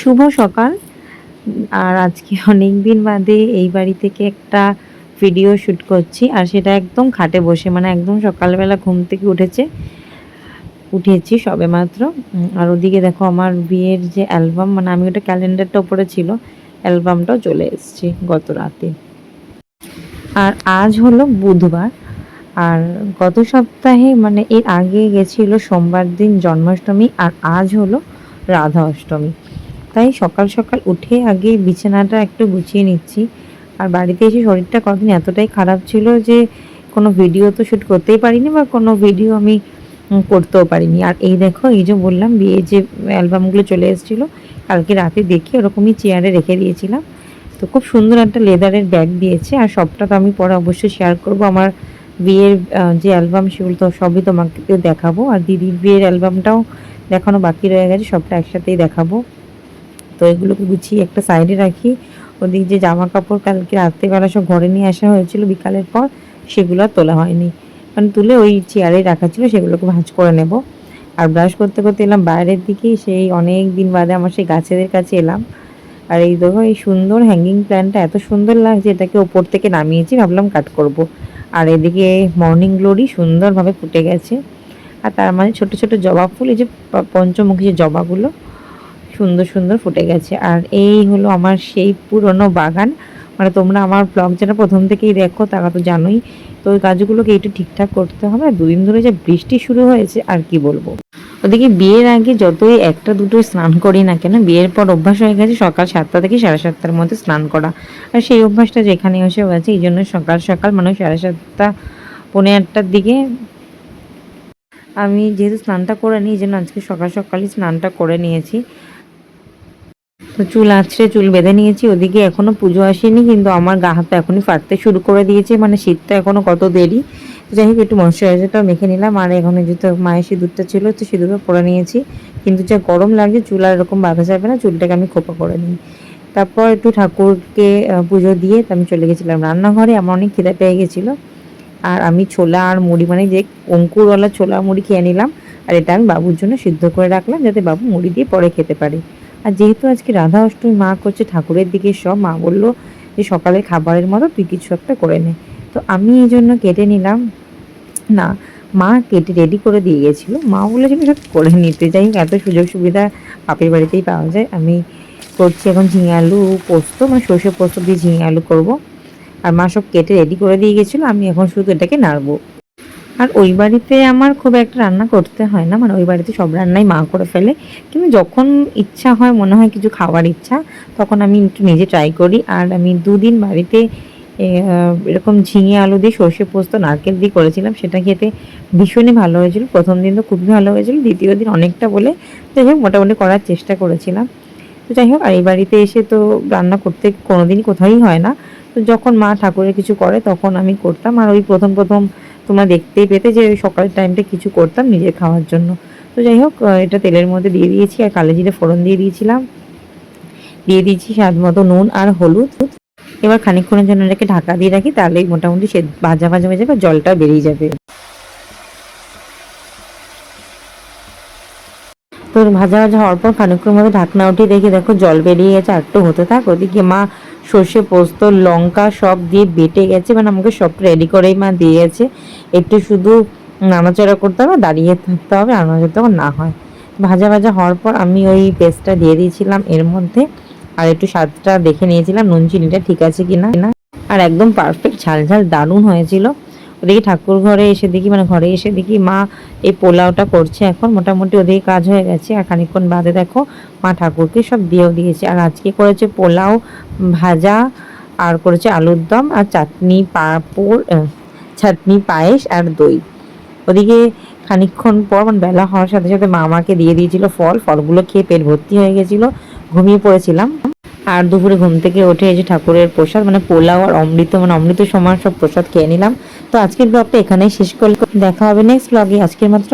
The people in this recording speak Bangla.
শুভ সকাল। আর আজকে অনেক দিন বাদে এই বাড়ি থেকে একটা ভিডিও শ্যুট করছি, আর সেটা একদম খাটে বসে মানে একদম সকালবেলা ঘুম থেকে উঠেছে। উঠেছি সবে মাত্র। আর ওদিকে দেখো আমার বিয়ের যে অ্যালবাম মানে আমি ওটা ক্যালেন্ডারটা ওপরে ছিল অ্যালবামটাও চলে এসেছে গত রাতে। আর আজ হলো বুধবার। আর গত সপ্তাহে মানে এর আগে গেছিল সোমবার দিন জন্মাষ্টমী, আর আজ হলো রাধা অষ্টমী। তাই সকাল সকাল উঠে আগে বিছানাটা একটু গুছিয়ে নিচ্ছি। আর বাড়িতে এসে শরীরটা কদিন এতটাই খারাপ ছিল যে কোনো ভিডিও তো শ্যুট করতেই পারিনি বা কোনো ভিডিও আমি করতেও পারিনি। আর এই দেখো, এই যে বললাম, বিয়ে যে অ্যালবামগুলো চলে এসেছিল, কালকে রাতে দেখে ওরকমই চেয়ারে রেখে দিয়েছিলাম। তো খুব সুন্দর একটা লেদারের ব্যাগ দিয়েছে। আর সবটা তো আমি পরে অবশ্যই শেয়ার করব। আমার বিয়ের যে অ্যালবাম সেগুলো তো সবই তোমাকে দেখাবো। আর দিদির বিয়ের অ্যালবামটাও দেখানো বাকি রয়ে গেছে, সবটা একসাথেই দেখাবো। তো এগুলোকে গুছিয়ে একটা সাইডে রাখি। ওদিক যে জামা কাপড় কালকে রাত্রেবেলা সব ঘরে নিয়ে আসা হয়েছিল, বিকালের পর সেগুলো আর তোলা হয়নি। মানে তুলে ওই চেয়ারে রাখা ছিল, সেগুলোকে ভাঁজ করে নেব। আর ব্রাশ করতে করতে এলাম বাইরের দিকে সেই অনেক দিন বাদে আমার সেই গাছেদের কাছে এলাম। আর এই দেখো, এই সুন্দর হ্যাঙ্গিং প্ল্যানটা এত সুন্দর লাগছে, এটাকে ওপর থেকে নামিয়েছি, ভাবলাম কাট করব। আর এদিকে মর্নিং গ্লোরি সুন্দরভাবে ফুটে গেছে। আর তার মানে ছোট ছোট জবা ফুল, এই যে পঞ্চমুখী যে জবাগুলো সুন্দর সুন্দর ফুটে গেছে। আর এই হলো আমার সেই পুরনো বাগান। মানে তোমরা আমার ব্লগ যারা প্রথম থেকেই দেখো, তারা তো জানোই। তো ওই কাজগুলোকে একটু ঠিকঠাক করতে হবে। দুদিন ধরে যে বৃষ্টি শুরু হয়েছে, আর কি বলব? ওদিকে বিয়ের আগে যতই একটা দুটো স্নান করি না কেন, বিয়ের পর অভ্যাস হয়ে গেছে সকাল সাতটা থেকে সাড়ে সাতটার মধ্যে স্নান করা। আর সেই অভ্যাসটা যেখানে এসে আছে এই জন্য সকাল সকাল মানে সাড়ে সাতটা, পৌনে আটটার দিকে আমি যেহেতু স্নানটা করে নিই, এই জন্য আজকে সকাল সকালই স্নানটা করে নিয়েছি। তো চুল আছড়ে চুল বেঁধে নিয়েছি, ওদিকে এখনও পুজো আসেনি, কিন্তু আমার গা হাত এখনই ফাটতে শুরু করে দিয়েছে মানে শীতটা এখনও কত দেরি। যাই হোক, একটু ময়শ্চারাইজারটা মেখে নিলাম, আর এখন যেহেতু মায়ের সিঁদুরটা ছিল, তো সিঁদুরও পরে নিয়েছি। কিন্তু যা গরম লাগছে, চুল আর এরকম বাঁধা যাবে না, চুলটাকে আমি খোপা করে নিই। তারপর একটু ঠাকুরকে পুজো দিয়ে আমি চলে গেছিলাম রান্নাঘরে, আমার অনেক খিদে পেয়ে গেছিল। আর আমি ছোলা আর মুড়ি মানে যে অঙ্কুরওয়ালা ছোলা মুড়ি খেয়ে নিলাম, আর এটা আমি বাবুর জন্য সিদ্ধ করে রাখলাম, যাতে বাবু মুড়ি দিয়ে পরে খেতে পারে। আর যেহেতু আজকে রাধা অষ্টমী মা করছে, ঠাকুরের দিকে সব মা বলল যে সকালের খাবারের মতো তুই কিছু একটা করে নে। তো আমি এই জন্য কেটে নিলাম। না, মা কেটে রেডি করে দিয়ে গেছিল। মা বলেছিল সব করে নিতে যাই এত সুযোগ সুবিধা বাপের বাড়িতেই পাওয়া যায়। আমি করছি এখন ঝিঙে আলু পোস্ত মানে সর্ষে পোস্ত দিয়ে ঝিঙে আলু করব। আর মা সব কেটে রেডি করে দিয়ে গেছিল। আমি এখন শুধু এটাকে নাড়বো। আর ওই বাড়িতে আমার খুব একটা রান্না করতে হয় না। মানে ওই বাড়িতে সব রান্নাই মা করে ফেলে। কিন্তু যখন ইচ্ছা হয়, মনে হয় কিছু খাওয়ার ইচ্ছা, তখন আমি একটু নিজে ট্রাই করি। আর আমি দুদিন বাড়িতে এরকম ঝিঙে আলু দিয়ে সর্ষে পোস্ত, নারকেল দিয়ে করেছিলাম। সেটা খেতে ভীষণই ভালো হয়েছিল। প্রথম দিন তো খুবই ভালো হয়েছিল। দ্বিতীয় দিন অনেকটা বলে যাই হোক, মোটামুটি করার চেষ্টা করেছিলাম। তো যাই হোক, আর এই বাড়িতে এসে তো রান্না করতে কোনোদিনই কোথাওই হয় না। তো যখন মা ঠাকুরের কিছু করে, তখন আমি করতাম। আর ওই প্রথম প্রথম তোমরা দেখতেই পেতে যে ওই সকালের টাইমটা কিছু করতাম নিজের খাওয়ার জন্য। তো যাই হোক এটা তেলের মধ্যে দিয়ে দিয়েছি আর কালো জিরে ফোড়ন দিয়ে দিয়েছিলাম। দিয়ে দিয়েছি স্বাদ মতো নুন আর হলুদ। এবার খানিকক্ষণের জন্য এটাকে ঢাকা দিয়ে রাখি, তাহলেই মোটামুটি সে ভাজা ভাজা হয়ে যাবে জলটা বেরিয়ে যাবে। তোর ভাজা ভাজা হওয়ার পর খানিকক্ষণ মধ্যে ঢাকনা উঠিয়ে দেখি, দেখো জল বেরিয়ে গেছে, আর একটু হতে থাক, ওদিকে মা সর্ষে পোস্ত, লঙ্কা সব দিয়ে বেটে গেছে। মানে আমাকে সব রেডি করেই মা দিয়ে গেছে একটু শুধু নাড়াচাড়া করতে হবে, দাঁড়িয়ে থাকতে হবে যাতে তখন না হয়। ভাজা ভাজা হওয়ার পর আমি ওই পেস্টটা দিয়ে দিয়েছিলাম এর মধ্যে। আর একটু স্বাদটা দেখে নিয়েছিলাম, নুন, চিনিটা ঠিক আছে কিনা। না আর একদম পারফেক্ট ঝাল ঝাল দারুণ হয়েছিল। ওদিকে ঠাকুর ঘরে এসে দেখি মানে ঘরে এসে দেখি মা এই পোলাওটা করছে এখন। মোটামুটি ওদিকে কাজ হয়ে গেছে আর খানিকক্ষণ বাদে দেখো মা ঠাকুরকে সব দিয়েও দিয়েছে। আর আজকে করেছে পোলাও ভাজা আর করেছে আলুর দম আর চাটনি পাঁপড় চাটনি পায়েস আর দই। ওদিকে খানিকক্ষণ পর মানে বেলা হওয়ার সাথে সাথে মা আমাকে দিয়ে দিয়েছিল ফল। ফলগুলো খেয়ে পেট ভর্তি হয়ে গেছিল, ঘুমিয়ে পড়েছিলাম। আর দুপুরে ঘুম থেকে উঠে এই যে ঠাকুরের প্রসাদ মানে পোলাও আর অমৃত মানে অমৃত সমান সব প্রসাদ খেয়ে নিলাম। তো আজকের ব্লগটা এখানেই শেষ করলে দেখা হবে নেক্সট ব্লগে আজকের মাত্র